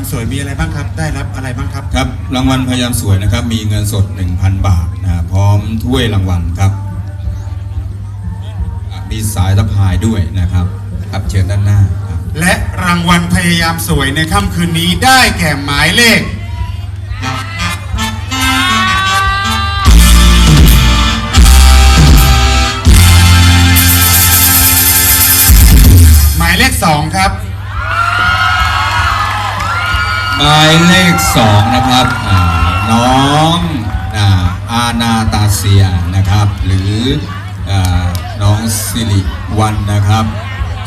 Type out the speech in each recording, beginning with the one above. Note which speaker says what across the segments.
Speaker 1: ามสวยมีอะไรบ้างครับ ได้รับอะไรบ้างครับ
Speaker 2: ครับ รางวัลพยายามสวยนะครับ มีเงินสด 1,000 บาทนะพร้อมถ้วยรางวัลครับอะมีสายสะพายด้วยนะครับครับเชิญด้านหน้าครับ
Speaker 1: และรางวัลพยายามสวยในค่ำคืนนี้ได้แก่หมายเลขหมายเลขสองครับ
Speaker 2: หมายเลขสองนะครับน้องอาอานาตาเซียนะครับ หรืออน้องสิริวันนะครับ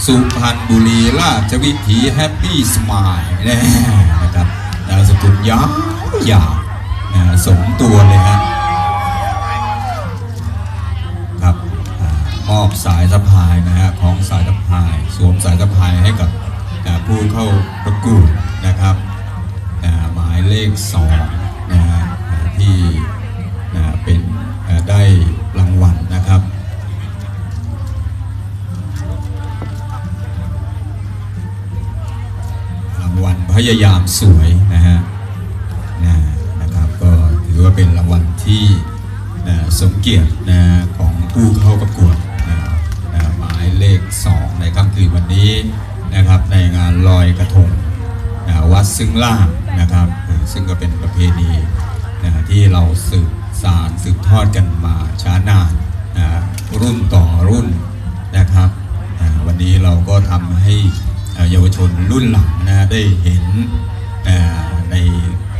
Speaker 2: สุพรรณบุรีราชวิถีแฮปปี้สมายนะครับนามสกุลยาวยาวนะสมตัวเลยฮะครับมอบสายสะพายนะฮะของสายสะพาย สวมสายสะพายให้กับผู้เข้าประกวดนะครับ เลขสองนะฮะที่นะเป็นได้รางวัลนะครับ รางวัลพยายามสวยนะฮะนะนะครับก็ถือว่าเป็นรางวัลที่นะสมเกียรตินะของผู้เข้าประกวดนะนะหมายเลขสองในค่ำคืนวันนี้นะครับในงานลอยกระทงนะวัดซึ่งล่างนะครับ ซึ่งก็เป็นประเพณีนะที่เราสืบสารสืบทอดกันมาช้านานนะรุ่นต่อรุ่นนะครับอ่าวันนี้เราก็ทำให้เยาวชนรุ่นหลังนะได้เห็นอ่าใน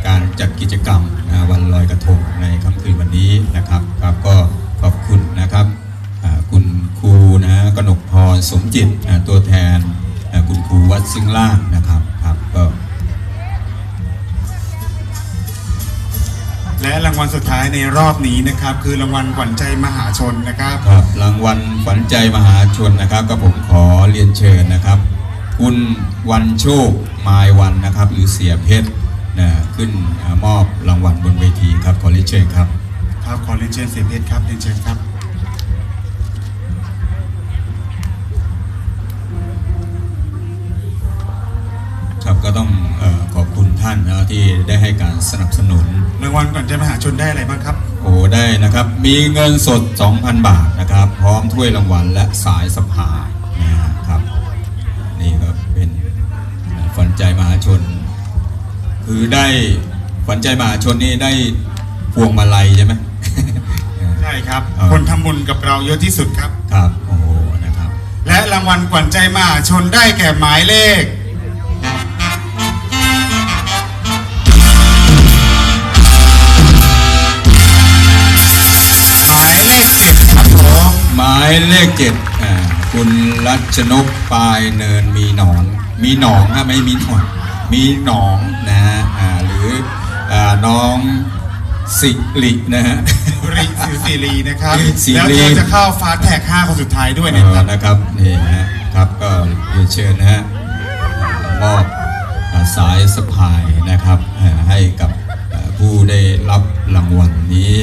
Speaker 2: การจัดกิจกรรมนะวันลอยกระทงในค่ำคืนวันนี้นะครับครับก็ขอบคุณนะครับคุณครูนะกนกพรสมจิตตัวแทนคุณครูวัดซึ่งล่างา
Speaker 1: งวัลสุดท้ายในรอบนี้นะครับ คือรางวัลขวัญใจมหาชนนะครับ
Speaker 2: ครับรางวัลขวัญใจมหาชนนะครับก็ผมขอเรียนเชิญนะครับ คุณวันโชคมายวันนะครับ หรือเสียเพชรนะขึ้นอ่ามอบรางวัลบนเวทีครับขอเรียนเชิญครับ
Speaker 1: ครับขอเรียนเชิญเสียเพชรครับเรียนเชิญครับ
Speaker 2: ครับก็ต้องเออขอบคุณ ท่านนะที่ได้ให้การสนับสนุน
Speaker 1: รางวัลขวัญใจมหาชนได้อะไรบ้างครับ
Speaker 2: โอ้ได้นะครับ มีเงินสด 2,000 บาทนะครับ พร้อมถ้วยรางวัลและสายสะพายนะครับ นี่ก็เป็นฝันใจมหาชน คือได้ฝันใจมหาชนนี่ได้พวงมาลัยใช่ไหม
Speaker 1: ใช่ครับ
Speaker 2: เออ
Speaker 1: คนทำบุญกับเราเยอะที่สุดครับ
Speaker 2: ครับโอ้โหนะครับ
Speaker 1: และรางวัลขวัญใจมหาชนได้แก่หมายเลขายเลขเจ็ด
Speaker 2: อ่าคุณรัชนกปลายเนินมีหนอน มีหนองนะไม่มีหนอนมีหนองนะฮะอ่าหรืออ่าน้องสิรินะฮะ
Speaker 1: ริสิวซีรีนะครับ
Speaker 2: สิริ
Speaker 1: แล้วเธอจะเข้าฟาสต์แท็ก5คนสุดท้ายด้วย
Speaker 2: เอ
Speaker 1: นะค
Speaker 2: อ
Speaker 1: รับ
Speaker 2: นะครับนี่นะฮะครับก็เรียนเชิญนะฮะมอบอ่าสายสะพายนะครับอ่าให้กับอ่าผู้ได้รับรางวัลนี้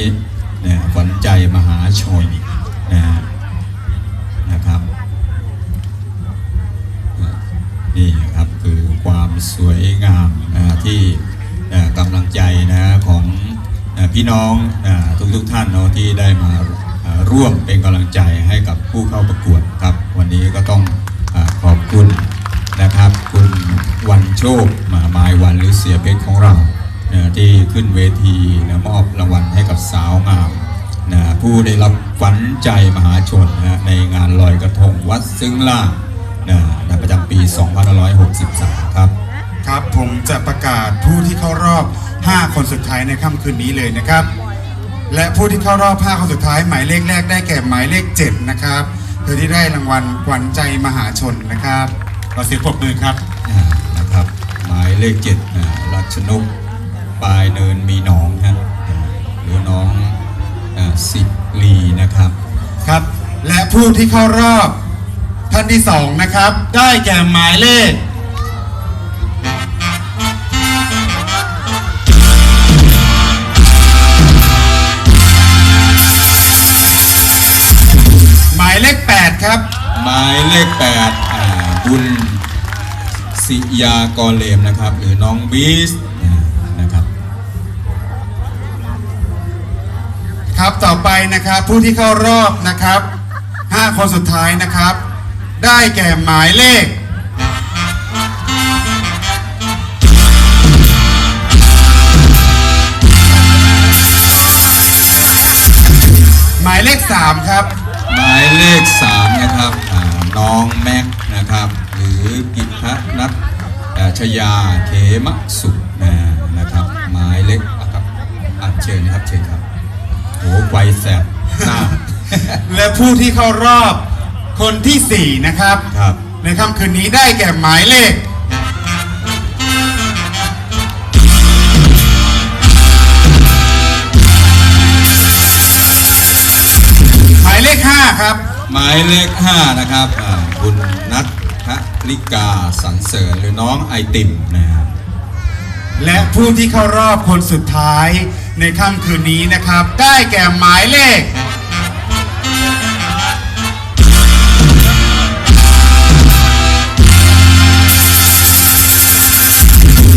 Speaker 2: นะขวัญใจมหาชนนะฮะ สวยงามนะที่กำลังใจนะของเอ่อพี่น้องทุกทุกท่านเนาะที่ได้มาร่วมเป็นกำลังใจให้กับผู้เข้าประกวดครับ วันนี้ก็ต้องขอบคุณนะครับ คุณวันโชคมามายวันหรือเสียเพชรของเรานะที่ขึ้นเวทีนะมอบรางวัลให้กับสาวงามนะผู้ได้รับฝันใจมหาชนนะในงานลอยกระทงวัดซึ้งล่างนะในประจำปี 2563 ครับ
Speaker 1: ครับผมจะประกาศผู้ที่เข้ารอบ 5 คนสุดท้ายในค่ำคืนนี้เลยนะครับ และผู้ที่เข้ารอบ 5 คนสุดท้าย หมายเลขแรกได้แก่หมายเลข 7 นะครับเธอที่ได้รางวัลขวัญใจมหาชนนะครับขอเสียงปรบมือครับ
Speaker 2: อ่านะครับ หมายเลขเจ็ดนะรัชนกปลายเนินมีหนองฮะอ่าหรือน้องอ่าสิรีนะครับ
Speaker 1: ครับ และผู้ที่เข้ารอบท่านที่ 2 นะครับ ได้แก่หมายเลข ครับ
Speaker 2: หมายเลขแปดอ่าบุญสิยากรเลมนะครับ หรือน้องบีสนะครับ
Speaker 1: ครับต่อไปนะครับผู้ที่เข้ารอบนะครับห้าคนสุดท้ายนะครับ ได้แก่หมายเลขหมายเลขสามครับ
Speaker 2: หมายเลขสามนะครับอ่าน้องแม็กนะครับ หรือกิตนัทเอ่อชยาเขมะสุขนะนะครับ หมายเลขอะครับอัญเชิญนะครับเชิญครับโหไวแสบหน้า
Speaker 1: และผู้ที่เข้ารอบคนที่สี่นะครับ
Speaker 2: ครับ
Speaker 1: ในค่ำคืนนี้ได้แก่หมายเลข ครับ
Speaker 2: หมายเลข 5 นะครับคุณนัทพลิกาสันเสริญหรือน้องไอติมนะครับ
Speaker 1: และผู้ที่เข้ารอบคนสุดท้ายในค่ำคืนนี้นะครับ ได้แก่หมายเลข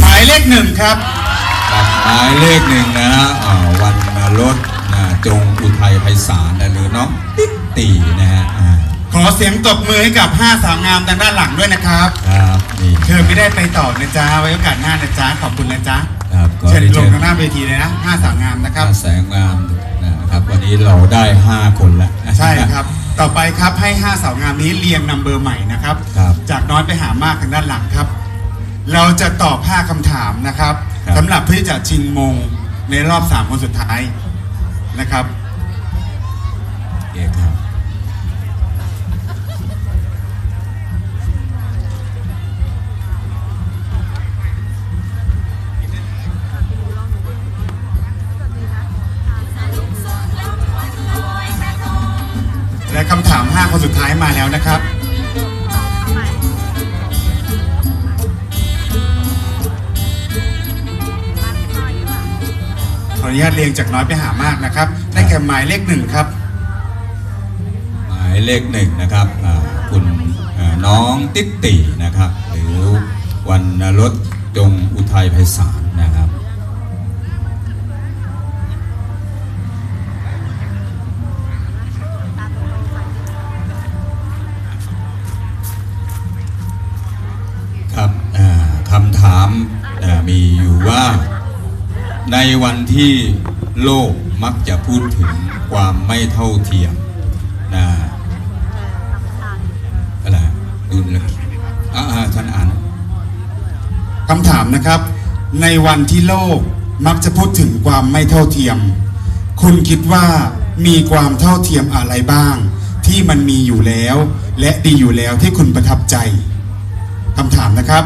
Speaker 1: หมายเลขหนึ่งครับ
Speaker 2: หมายเลขหนึ่งนะฮะวันนรสนะจงอุทัยไพศาลหรือน้องติ๊ก ตีนะฮะอ่า
Speaker 1: ขอเสียงตบมือให้กับ 5 สาวงามทางด้านหลังด้วยนะครับ
Speaker 2: ครับนี่
Speaker 1: เชิญไม่ได้ไปต่อนะจ๊ะไว้โอกาสหน้านะจ๊ะขอบคุณนะจ๊ะ
Speaker 2: ครับก็
Speaker 1: เชิญ
Speaker 2: ได้
Speaker 1: ล
Speaker 2: เชิ
Speaker 1: ง
Speaker 2: ญ
Speaker 1: ทางหน้าเวทีเลยนะ 5 สาวงามนะครับ
Speaker 2: แสงงามนะครับ วันนี้เราได้ 5 คนแล้ว
Speaker 1: ใช่ครับ ต่อไปครับให้ 5 สาวงามนี้เรียงนัมเบอร์ใหม่นะครับ
Speaker 2: ครับ
Speaker 1: จากน้อยไปหามากทางด้านหลังครับ เราจะตอบ 5คำถามนะครับ
Speaker 2: ครับ
Speaker 1: สำหรับเพื่อที่จะชิงมงในรอบ 3 คนสุดท้ายนะครับ
Speaker 2: โอเคครับ
Speaker 1: คำถาม 5 คนสุดท้ายมาแล้วนะครับ ขออนุญาตเรียงจากน้อยไปหามากนะครับ ได้แก่หมายเลขหนึ่งครับ
Speaker 2: หมายเลขหนึ่งนะครับอ่าคุณอ่าน้องติ๊กตีนะครับ หรือวันรถจงอุทัยไพศาล ในวันที่โลกมักจะพูดถึงความไม่เท่าเทียมนะอะไรดูเลยอ่าอ่าท่านอ่าน
Speaker 1: คำถามนะครับ ในวันที่โลกมักจะพูดถึงความไม่เท่าเทียม คุณคิดว่ามีความเท่าเทียมอะไรบ้าง ที่มันมีอยู่แล้ว และดีอยู่แล้วที่คุณประทับใจคำถามนะครับ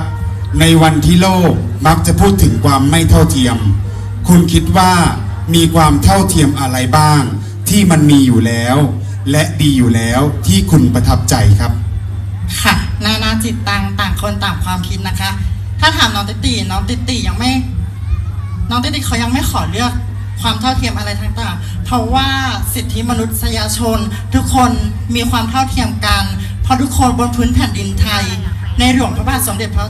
Speaker 1: ในวันที่โลกมักจะพูดถึงความไม่เท่าเทียม คุณคิดว่ามีความเท่าเทียมอะไรบ้าง ที่มันมีอยู่แล้ว และดีอยู่แล้วที่คุณประทับใจครับ
Speaker 3: ค่ะ นานาจิตตังต่างคนต่างความคิดนะคะ ถ้าถามน้องติตีน้องติตียังไม่ น้องติตีเขายังไม่ขอเลือกความเท่าเทียมอะไรต่างๆ เพราะว่าสิทธิมนุษยชน ทุกคนมีความเท่าเทียมกัน เพราะทุกคนบนพื้นแผ่นดินไทย ในหลวงพระบาทสมเด็จพระ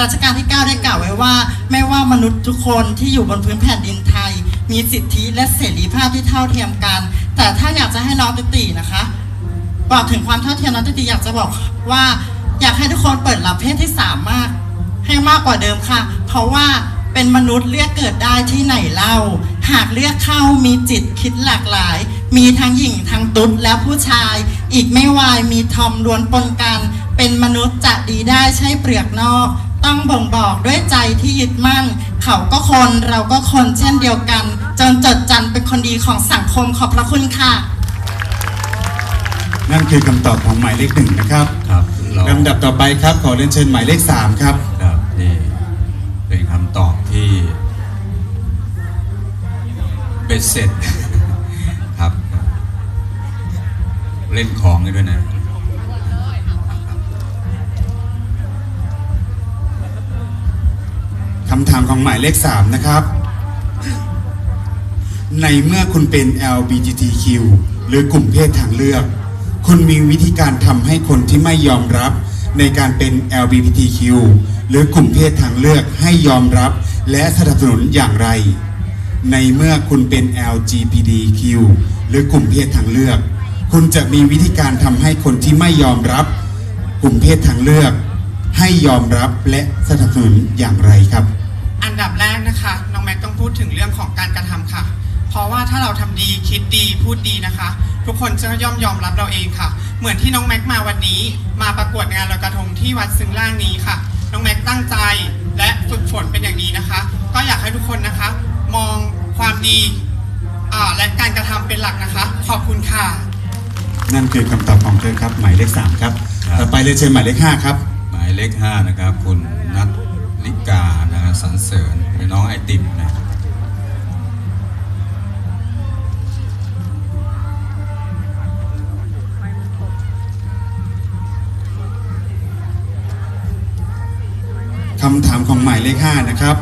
Speaker 3: รัชกาลที่ 9 ได้กล่าวไว้ว่า ไม่ว่ามนุษย์ทุกคนที่อยู่บนพื้นแผ่นดินไทย มีสิทธิและเสรีภาพที่เท่าเทียมกัน แต่ถ้าอยากจะให้น้องติตีนะคะบอกถึงความเท่าเทียมน้องติติอยากจะบอกว่า อยากให้ทุกคนเปิดรับเพศที่สามมาก ให้มากกว่าเดิมค่ะ เพราะว่าเป็นมนุษย์เลือกเกิดได้ที่ไหนเล่า หากเลือกเข้ามีจิตคิดหลากหลาย มีทั้งหญิงทั้งตุ๊ดและผู้ชาย อีกไม่วายมีทอมล้วนปนกัน เป็นมนุษย์จะดีได้ใช่เปลือกนอก ต้องบ่งบอกด้วยใจที่ยึดมั่น เขาก็คนเราก็คนเช่นเดียวกัน จนจดจันเป็นคนดีของสังคมขอบพระคุณค่ะ
Speaker 1: นั่นคือคำตอบของหมายเลขหนึ่งนะครับ
Speaker 2: ครับเรา
Speaker 1: ลำดับต่อไปครับขอเรียนเชิญหมายเลขสามครับ
Speaker 2: ครับนี่เป็นคำตอบที่เบ็ดเสร็จ ครับ เล่นของกันด้วยนะ
Speaker 1: คำถามของหมายเลขสามนะครับ ในเมื่อคุณเป็น LGBTQ หรือกลุ่มเพศทางเลือก คุณมีวิธีการทำให้คนที่ไม่ยอมรับในการเป็น LGBTQ หรือกลุ่มเพศทางเลือกให้ยอมรับและสนับสนุนอย่างไร ในเมื่อคุณเป็น LGBTQ หรือกลุ่มเพศทางเลือก คุณจะมีวิธีการทำให้คนที่ไม่ยอมรับ กลุ่มเพศทางเลือก ให้ยอมรับและสนับสนุนอย่างไรครับ
Speaker 4: อันดับแรกนะคะน้องแม็กต้องพูดถึงเรื่องของการกระทำค่ะ เพราะว่าถ้าเราทำดีคิดดีพูดดีนะคะ ทุกคนจะย่อมยอมรับเราเองค่ะ เหมือนที่น้องแม็กมาวันนี้ มาประกวดงานลอยกระทงที่วัดซึ้งล่างนี้ค่ะ น้องแม็กตั้งใจและฝึกฝนเป็นอย่างดีนะคะ ก็อยากให้ทุกคนนะคะ มองความดีอ่าและการกระทำเป็นหลักนะคะ ขอบคุณค่ะ
Speaker 1: นั่นคือคำตอบของเธอครับหมายเลขสามครับ
Speaker 2: ครับ
Speaker 1: ต่อไปเลยนเชิญหมายเลขห้าครับ
Speaker 2: หมายเลขห้านะครับคุณนัทลิก สันเสริญหรือน้องไอติมนะ
Speaker 1: คำถามของหมายเลขห้านะครับ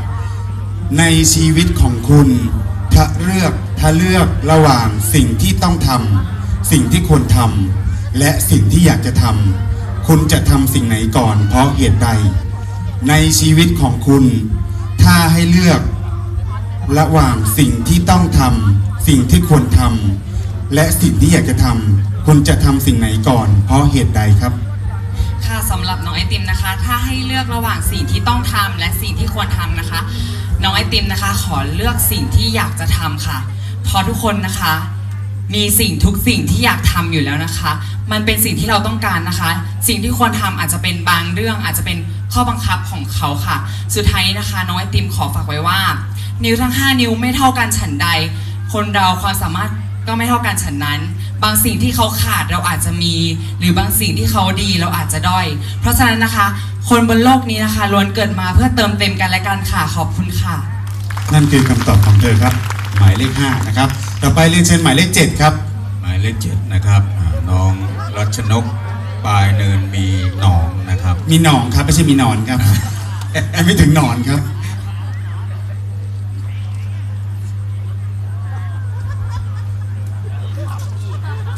Speaker 1: ในชีวิตของคุณถ้าเลือกถ้าเลือกระหว่างสิ่งที่ต้องทำสิ่งที่ควรทำและสิ่งที่อยากจะทำคุณจะทำสิ่งไหนก่อนเพราะเหตุใด ในชีวิตของคุณ ถ้าให้เลือก ระหว่างสิ่งที่ต้องทำสิ่งที่ควรทำและสิ่งที่อยากจะทำคุณจะทำสิ่งไหนก่อน เพราะเหตุใดครับ
Speaker 5: ค่ะสำหรับน้องไอติมนะคะ ถ้าให้เลือกระหว่างสิ่งที่ต้องทำและสิ่งที่ควรทำนะคะ น้องไอติมนะคะ ขอเลือกสิ่งที่อยากจะทำค่ะเพราะทุกคนนะคะ มีสิ่งทุกสิ่งที่อยากทำอยู่แล้วนะคะ มันเป็นสิ่งที่เราต้องการนะคะ สิ่งที่ควรทำอาจจะเป็นบางเรื่องอาจจะเป็นข้อบังคับของเขาค่ะ สุดท้ายนี้นะคะ น้องไอติมขอฝากไว้ว่า นิ้วทั้ง 5 นิ้วไม่เท่ากันฉันใด คนเราความสามารถก็ไม่เท่ากันฉันนั้น บางสิ่งที่เขาขาดเราอาจจะมี หรือบางสิ่งที่เขาดีเราอาจจะด้อย เพราะฉะนั้นนะคะ คนบนโลกนี้นะคะล้วนเกิดมาเพื่อเติมเต็มกันและกันค่ะขอบคุณค่ะ
Speaker 1: นั่นคือคำตอบของเธอครับ หมายเลข5นะครับ ต่อไปเรียนเชิญหมายเลข7ครับ
Speaker 2: หมายเลขเจ็ดนะครับอ่าน้องรัชนกปลายเนินมีหนองนะครับ
Speaker 1: มีหนองครับไม่ใช่มีหนอนครับยังไม่ถึงหนอนครับ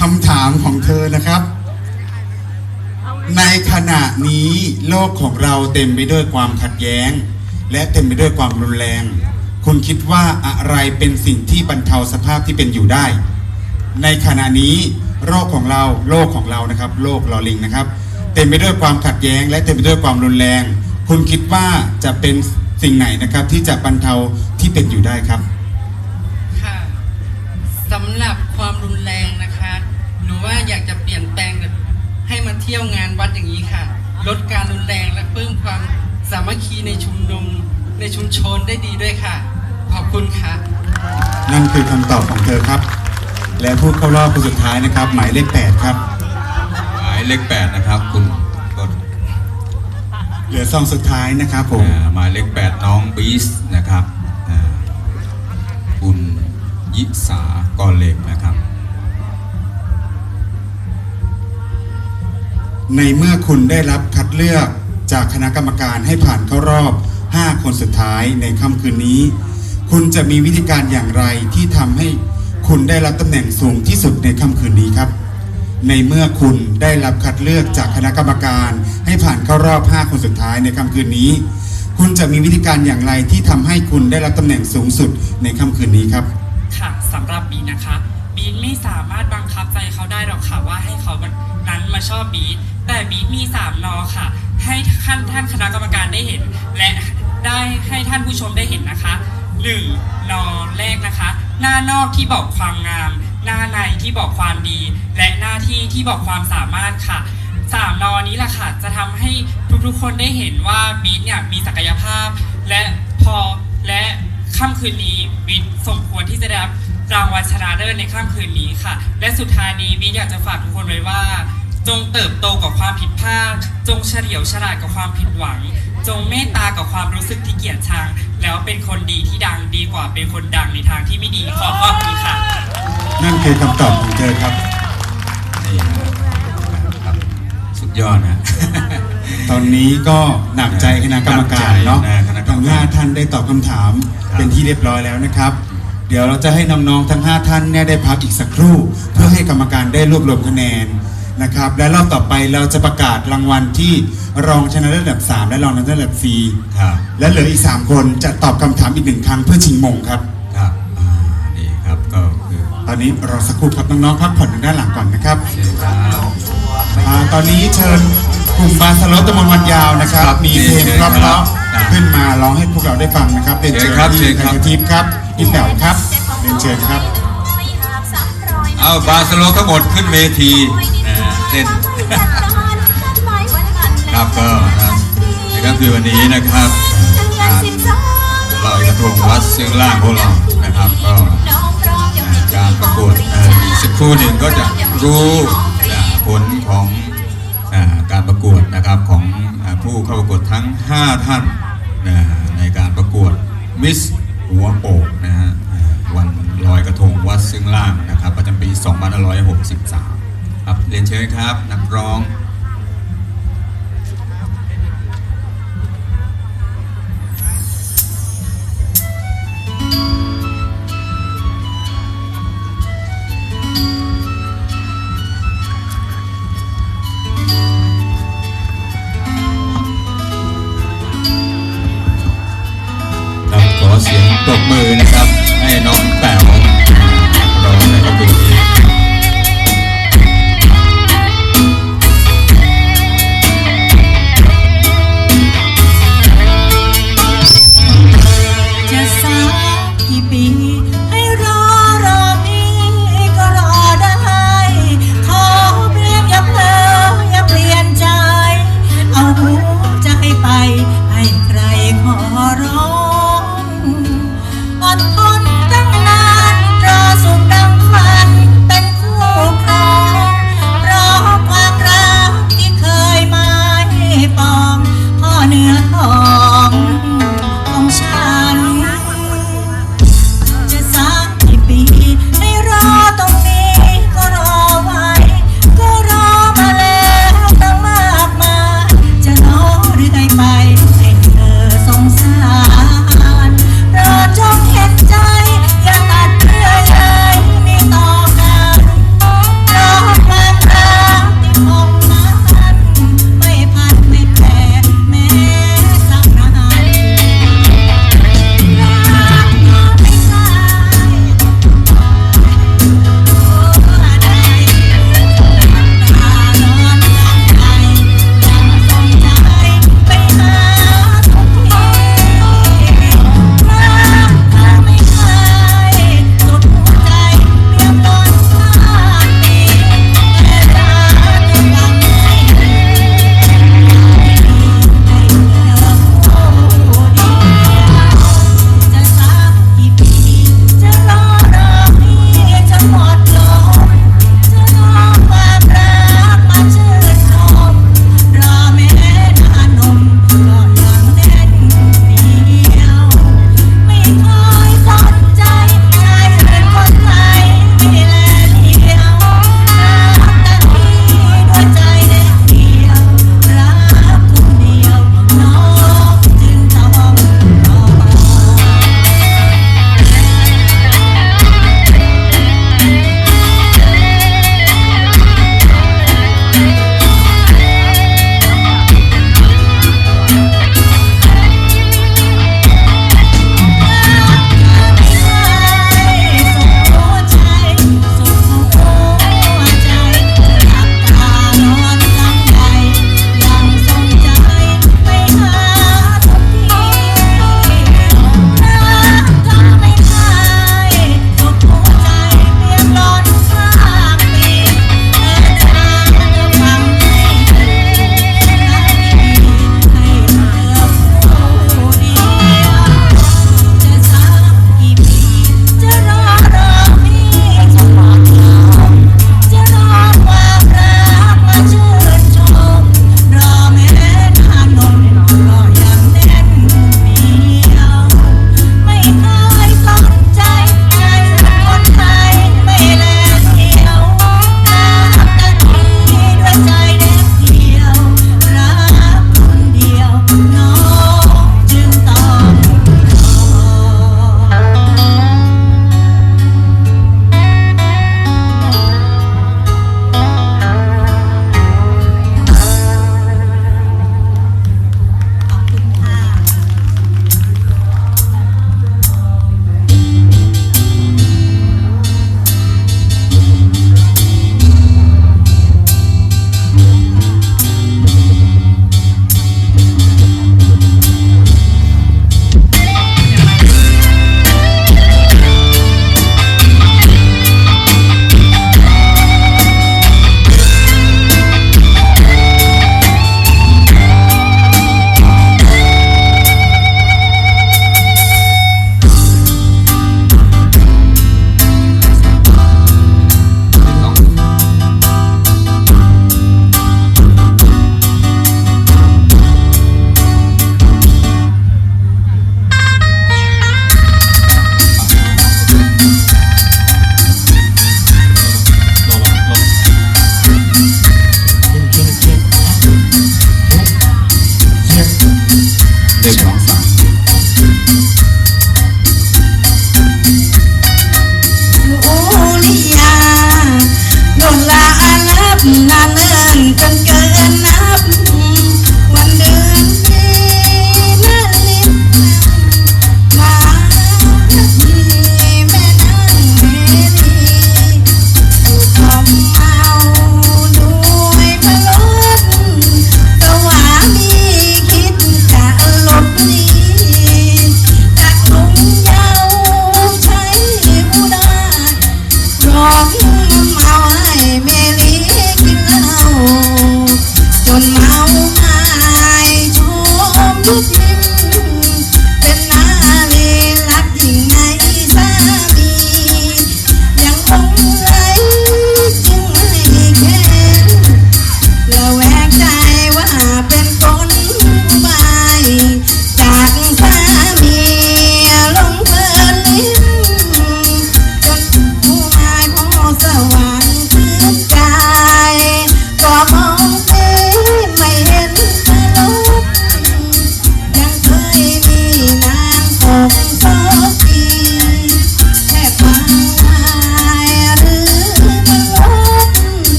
Speaker 1: คำถามของเธอนะครับ ในขณะนี้โลกของเราเต็มไปด้วยความขัดแย้ง และเต็มไปด้วยความรุนแรง คุณคิดว่าอะไรเป็นสิ่งที่บรรเทาสภาพที่เป็นอยู่ได้ ในขณะนี้โรคของเราโลกของเรานะครับ โลกลอลิงนะครับ เต็มไปด้วยความขัดแย้ง และเต็มไปด้วยความรุนแรง คุณคิดว่าจะเป็นสิ่งไหนนะครับ ที่จะบรรเทาที่เป็นอยู่ได้ครับ
Speaker 6: ค่ะสำหรับความรุนแรงนะคะหนูว่าอยากจะเปลี่ยนแปลงให้มาเที่ยวงานวัดอย่างนี้ค่ะ ลดการรุนแรงและเพิ่มความสามัคคีในชุมนุม ในชุมชนได้ดีด้วยค่ะ ขอบคุณค่ะ
Speaker 1: นั่นคือคำตอบของเธอครับ และผู้เข้ารอบคนสุดท้ายนะครับ หมายเลข8ครับ
Speaker 2: หมายเลขแปดนะครับคุณกด
Speaker 1: เหลือซองสุดท้ายนะครับผม
Speaker 2: อ่าหมายเลขแปดน้องบีสนะครับอ่าคุณยิสากรเหล็กนะครับ
Speaker 1: ในเมื่อคุณได้รับคัดเลือกจากคณะกรรมการให้ผ่านเข้ารอบ 5 คนสุดท้ายในค่ำคืนนี้ คุณจะมีวิธีการอย่างไรที่ทำให้คุณได้รับตำแหน่งสูงที่สุดในค่ำคืนนี้ครับ ในเมื่อคุณได้รับคัดเลือกจากคณะกรรมการ ให้ผ่านเข้ารอบ 5 คนสุดท้ายในค่ำคืนนี้ คุณจะมีวิธีการอย่างไรที่ทำให้คุณได้รับตำแหน่งสูงสุดในค่ำคืนนี้ครับ
Speaker 7: ค่ะสำหรับบีนะคะ บีไม่สามารถบังคับใจเขาได้หรอกค่ะว่าให้เขานั้นมาชอบบีแต่บีมีสามนอค่ะ ให้ท่านท่านคณะกรรมการได้เห็น และได้ให้ท่านผู้ชมได้เห็นนะคะหนึ่งนอแรกนะคะ หน้านอกที่บอกความงาม หน้าในที่บอกความดี และหน้าที่ที่บอกความสามารถค่ะสามนอนี้แหละค่ะจะทำให้ทุกๆคนได้เห็นว่าบีทเนี่ยมีศักยภาพ และพอและค่ำคืนนี้บีทสมควรที่จะได้รับรางวัลชนะเลิศในค่ำคืนนี้ค่ะ และสุดท้ายนี้บีทอยากจะฝากทุกคนไว้ว่า จงเติบโตกับความผิดพลาด จงเฉลียวฉลาดกับความผิดหวัง จงเมตตากับความรู้สึกที่เกลียดชัง แล้วเป็นคนดีที่ดังดีกว่าเป็นคนดังในทางที่ไม่ดีขอบคุณค่ะ
Speaker 1: นั่นคือคำตอบของเธอครับ
Speaker 2: นี่นะครับ สุดยอดนะ
Speaker 1: ตอนนี้ก็หนักใจคณะกรรมการเนาะ
Speaker 2: หนักใจนะคณะกรรมการ
Speaker 1: ทั้งห้าท่านได้ตอบคำถาม
Speaker 2: ครับ
Speaker 1: เป็นที่เรียบร้อยแล้วนะครับ เดี๋ยวเราจะให้น้องๆทั้ง 5 ท่านเนี่ยได้พักอีกสักครู่ เพื่อให้กรรมการได้รวบรวมคะแนน นะครับ และรอบต่อไปเราจะประกาศรางวัลที่รองชนะเลิศอันดับ 3 และรองชนะเลิศอันดับ
Speaker 2: ครับ
Speaker 1: 4และเหลืออีก 3 คนจะตอบคำถามอีกหนึ่งครั้งเพื่อชิงมงครับ
Speaker 2: ครับอ่านี่ครับก็คือ
Speaker 1: ตอนนี้รอสักครู่ครับน้องๆพักผ่อนทางด้านหลังก่อนนะครับ
Speaker 2: เชิญครับ
Speaker 1: อ่าตอนนี้เชิญกลุ่มบาสโลตะมนวันยาวนะครับ
Speaker 2: ครับ
Speaker 1: มีเพลง
Speaker 2: เชิญ
Speaker 1: เพ
Speaker 2: ครับ
Speaker 1: ราะ
Speaker 2: อ่า
Speaker 1: ๆขึ้นมาร้องให้พวกเราได้ฟังนะครับเป็น
Speaker 2: เชิ
Speaker 1: เชิ
Speaker 2: ญ
Speaker 1: ญ
Speaker 2: ครับ
Speaker 1: ที่
Speaker 2: เชิญครับ
Speaker 1: ไทยทิพย์ครับพี่แป๋วครับเรียนเชิญครับ
Speaker 2: เอาบาสโลทั้งหมดขึ้นเวทีนะฮะเต้นครับก็นะในค่ำคืนวันนี้นะครับการลอยกระทงวัดซึ่งล่างของเรานะครับก็การประกวดเอ่ออีกสักครู่หนึ่งก็จะรู้อ่าผลของอ่าการประกวดนะครับของอ่าผู้เข้าประกวดทั้ง 5 ท่านนะฮะในการประกวดมิสหัวโปกนะฮะอ่าวัน ลอยกระทงวัดซึ่งล่างนะครับ ประจำปี 2563 ครับเรียนเชิญครับ นักร้อง